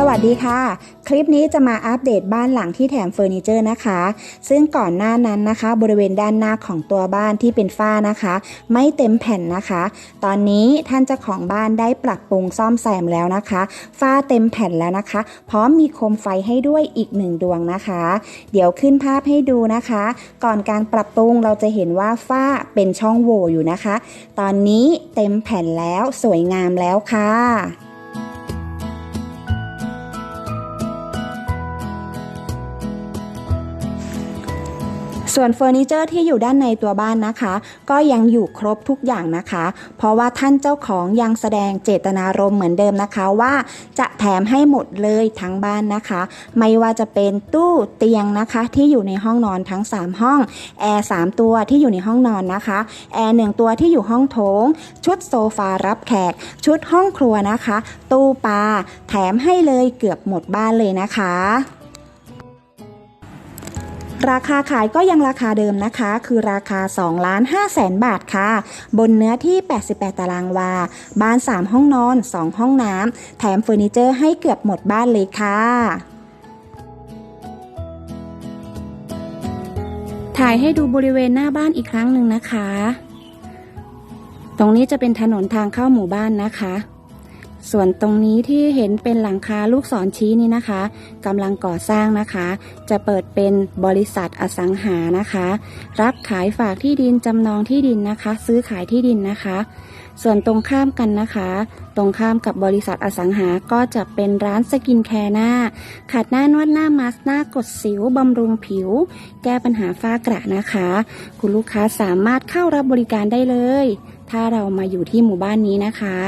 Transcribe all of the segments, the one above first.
สวัสดีค่ะ คลิปนี้จะมาอัปเดตบ้านหลังที่แถมเฟอร์นิเจอร์นะคะ ซึ่งก่อนหน้านั้นนะคะ บริเวณด้านหน้าของตัวบ้านที่เป็นฝ้านะคะ ไม่เต็มแผ่นนะคะ ตอนนี้ท่านเจ้าของบ้านได้ปรับปรุงซ่อมแซมแล้วนะคะ ฝ้าเต็มแผ่นแล้วนะคะ พร้อมมีโคมไฟให้ด้วยอีกหนึ่งดวงนะคะ เดี๋ยวขึ้นภาพให้ดูนะคะ ก่อนการปรับปรุงเราจะเห็นว่าฝ้าเป็นช่องโหว่อยู่นะคะ ตอนนี้เต็มแผ่นแล้วสวยงามแล้วค่ะ ส่วนเฟอร์นิเจอร์ที่อยู่ด้านในตัวบ้านนะคะ ก็ยังอยู่ครบทุกอย่างนะคะ เพราะว่าท่านเจ้าของยังแสดงเจตนารมณ์เหมือนเดิมนะคะว่าจะแถมให้หมดเลยทั้งบ้านนะคะ ไม่ว่าจะเป็นตู้เตียงนะคะที่อยู่ในห้องนอนทั้ง 3 ห้องแอร์3ตัวที่อยู่ในห้องนอนนะคะแอร์หนึ่งตัวที่อยู่ห้องโถง ชุดโซฟารับแขก ชุดห้องครัวนะคะ ตู้ปลาแถมให้เลยเกือบหมดบ้านเลยนะคะ ราคาขายก็ยังราคาเดิมนะคะ คือราคา2ล้าน5แสนบาทค่ะ บนเนื้อที่ 88 ตารางวา บ้าน 3 ห้องนอน 2 ห้องน้ำ แถมเฟอร์นิเจอร์ให้เกือบหมดบ้านเลยค่ะถ่ายให้ดูบริเวณหน้าบ้านอีกครั้งหนึ่งนะคะ ตรงนี้จะเป็นถนนทางเข้าหมู่บ้านนะคะ ส่วนตรงนี้ที่เห็นเป็นหลังคาลูกศรชี้นี่นะคะกำลังก่อสร้างนะคะ จะเปิดเป็นบริษัทอสังหานะคะ รับขายฝากที่ดินจำนองที่ดินนะคะ ซื้อขายที่ดินนะคะ ส่วนตรงข้ามกันนะคะ ตรงข้ามกับบริษัทอสังหาก็จะเป็นร้านสกินแคร์หน้า ขัดหน้านวดหน้ามาสหน้ากดสิวบำรุงผิว แก้ปัญหาฝ้ากระนะคะ คุณลูกค้าสามารถเข้ารับบริการได้เลย ถ้าเรามาอยู่ที่หมู่บ้านนี้นะคะ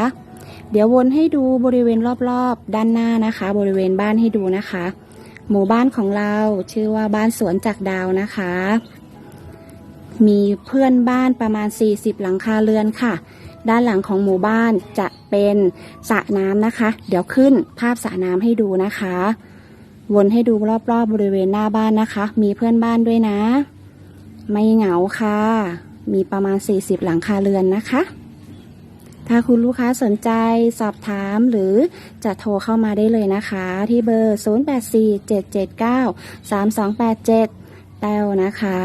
เดี๋ยววนให้ดูบริเวณรอบๆ ด้านหน้านะคะ บริเวณบ้านให้ดูนะคะ หมู่บ้านของเราชื่อว่าบ้านสวนจากดาวนะคะ มีเพื่อนบ้านประมาณ 40 หลังคาเรือนค่ะ ด้านหลังของหมู่บ้านจะเป็นสระน้ำนะคะ เดี๋ยวขึ้นภาพสระน้ำให้ดูนะคะ วนให้ดูรอบๆบบริเวณหน้าบ้านนะคะ มีเพื่อนบ้านด้วยนะ ไม่เหงาค่ะ มีประมาณ 40 หลังคาเรือนนะคะ ถ้าคุณลูกค้าสนใจสอบถามหรือจะโทรเข้ามาได้เลยนะคะ ที่เบอร์ 0847793287 แต้วนะคะ